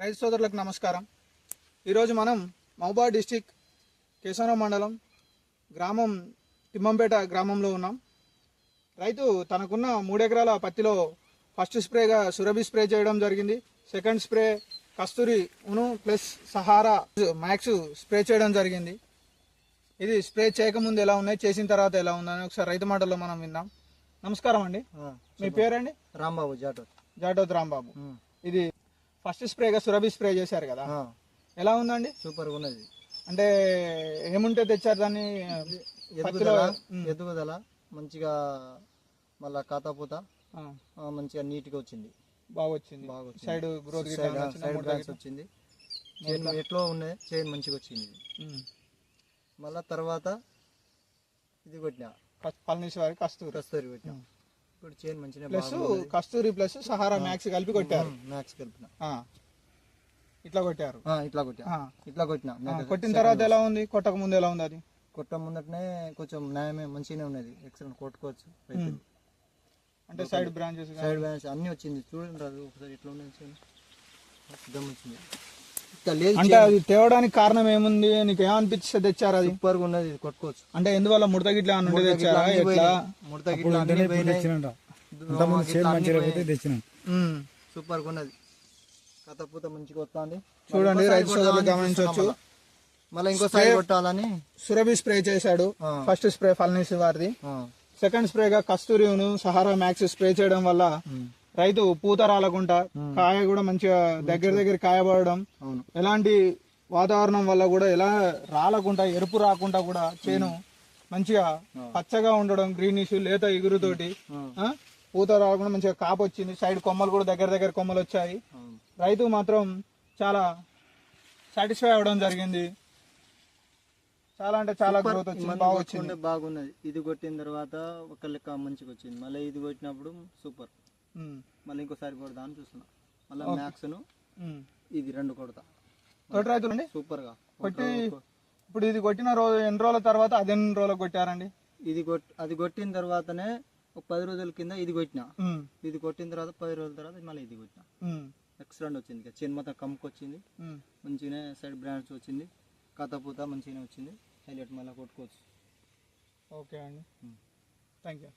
రైతు సోదరులకు నమస్కారం. ఈరోజు మనం మహబూబా డిస్టిక్ కేశవరం మండలం గ్రామం తిమ్మంపేట గ్రామంలో ఉన్నాం. రైతు తనకున్న మూడెకరాల పత్తిలో ఫస్ట్ స్ప్రేగా సురభి స్ప్రే చేయడం జరిగింది. సెకండ్ స్ప్రే కస్తూరి ఉను ప్లస్ సహారా మ్యాక్స్ స్ప్రే చేయడం జరిగింది. ఇది స్ప్రే చేయకముందు ఎలా ఉన్నాయి చేసిన తర్వాత ఎలా ఉందని ఒకసారి రైతు మాటల్లో మనం విందాం. నమస్కారం అండి. మీ పేరండి? రాంబాబు జాటో జాటోత్ రాంబాబు. ఇది ఫస్ట్ స్ప్రేగా సురభి స్ప్రే చేశారు కదా. ఎలా ఉందండి? సూపర్ ఉన్నది అంటే ఏముంటే తెచ్చారు దాన్ని? ఎదుగుదల మంచిగా మళ్ళా కాతాపూత మంచిగా నీట్గా వచ్చింది. బాగా వచ్చింది. బాగా. Side growth side branch? వచ్చింది. చైన్ ఎట్లో ఉన్నాయి చైన్ మంచిగా వచ్చింది. మళ్ళా తర్వాత ఇది కొట్టిన. కస్- పళనిసి వారి కస్తూరి. కస్తూరి కొట్టిన. ఇప్పుడు చైన్ మంచిగా plus Kasturi plus Sahara max కలిపి కొట్టారు. మ్యాక్స్ కలిపిన. ఇట్లా కొట్టారు. ఇట్లా కొట్టిన. ఆ. ఇట్లా కొట్టిన. కొట్టిన తర్వాత ఎలా ఉంది? కొట్టక ముందు ఎలా ఉంది అది? కొట్ట ముందటనే కొంచెం న్యాయమే మంచిగానే ఉన్నది. ఎక్సలెంట్ కొట్టుకోవచ్చు. అంటే సైడ్ బ్రాంచెస్ సైడ్ బ్యాలెన్స్ అన్ని వచ్చింది. చూడండి రాదు ఒకసారి ఎట్లా ఉన్నది సిద్ధం వచ్చింది లేదు అంటే అది తేవడానికి కారణం ఏముంది? నీకు ఏమనిపించి తెచ్చారు అది? సూపర్గా ఉన్నది ఇది కొట్టుకోవచ్చు. అంటే ఎందువల్ల ముడత గిట్ల ఉండి తెచ్చారా? ఎట్లా? ముడత గిట్ల అన్ని పోయినాయి. ఉమ్. సూపర్గా ఉన్నది కథపూత మంచిగా వస్తుంది. చూడండి రైతు సోదరులు గమనించవచ్చు. మళ్ళీ. ఇంకోసారి కొట్టాలని సురభి స్ప్రే చేశాడు. ఆ. ఫస్ట్ స్ప్రే ఫల్నీస్ వారిది. ఆ, సెకండ్ స్ప్రేగా కస్తూరిను సహారా మ్యాక్స్ స్ప్రే చేయడం వల్ల ఉమ్, రైతు పూత రాలకుండా కాయ కూడా మంచిగా దగ్గర దగ్గర కాయబడడం ఎలాంటి వాతావరణం వల్ల కూడా ఎలా రాలకుండా ఎరుపు రాకుండా కూడా చేను మంచిగా పచ్చగా ఉండడం గ్రీనిష్ లేత ఎగురుతోటి పూత రాకుండా మంచిగా కాపు వచ్చింది సైడ్ కొమ్మలు కూడా దగ్గర దగ్గర కొమ్మలు వచ్చాయి. రైతు మాత్రం చాలా సాటిస్ఫై అవ్వడం జరిగింది. చాలా అంటే చాలా గ్రోత్ వచ్చింది బాగా వచ్చింది. బాగున్నది ఇది కొట్టిన తర్వాత ఒక లెక్క మంచిగా వచ్చింది. మళ్ళీ ఇది కొట్టినప్పుడు సూపర్. మళ్ళీ ఇంకోసారి కొడతా అని చూస్తున్నా. మళ్ళీ మ్యాక్స్ను ఉమ్. ఇది రెండు కొడతా. తోటి రైతులండి సూపర్గా కొట్టి ఇప్పుడు ఇది కొట్టిన రోజు ఎన్ని రోజుల తర్వాత అది ఎన్ని రోజులకు కొట్టారండి? ఇది కొట్ అది కొట్టిన తర్వాతనే ఒక పది రోజుల కింద ఇది కొట్టిన. ఇది కొట్టిన తర్వాత పది రోజుల తర్వాత మళ్ళీ ఇది కొట్టిన. ఎక్సలెంట్ వచ్చింది చిన్న మొత్తం కమ్ముకు వచ్చింది ఉమ్. మంచిగానే సైడ్ బ్రాండ్స్ వచ్చింది. కథపూత మంచిగానే వచ్చింది. హైలైట్ మళ్ళీ కొట్టుకోవచ్చు. ఓకే అండి. Thank you.